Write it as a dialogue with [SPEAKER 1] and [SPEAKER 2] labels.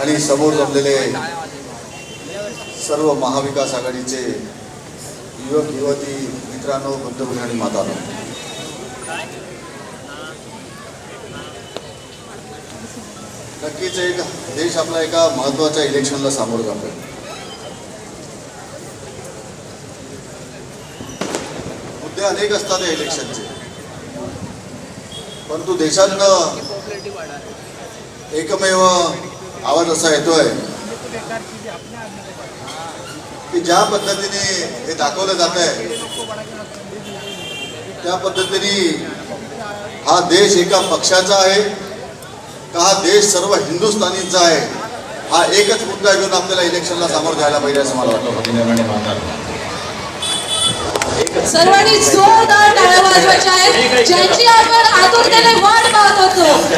[SPEAKER 1] आणि समोर जमलेले सर्व महाविकास आघाडीचे युवक युवती मित्रांनो बंधू आणि मातानो. नक्कीच एक देश आपला एका महत्त्वाच्या इलेक्शनला सामोरं जातोय. मुद्दे अनेक असतात या इलेक्शनचे परंतु देशातनं एकमेव आवाज असा येतोय की ज्या पद्धतीने हे दाखवलं जात आहे त्या पद्धतीने हा देश एका पक्षाचा आहे का हा देश सर्व हिंदुस्थानींचा आहे हा एकच मुद्दा घेऊन आपल्याला इलेक्शनला सामोरं जायला पाहिजे असं मला वाटतं.
[SPEAKER 2] सर्वांनी जोरदार टाळ्या वाजवायच्या आहेत. ज्यांची आपण आतुरतेने वाट पाहत होतो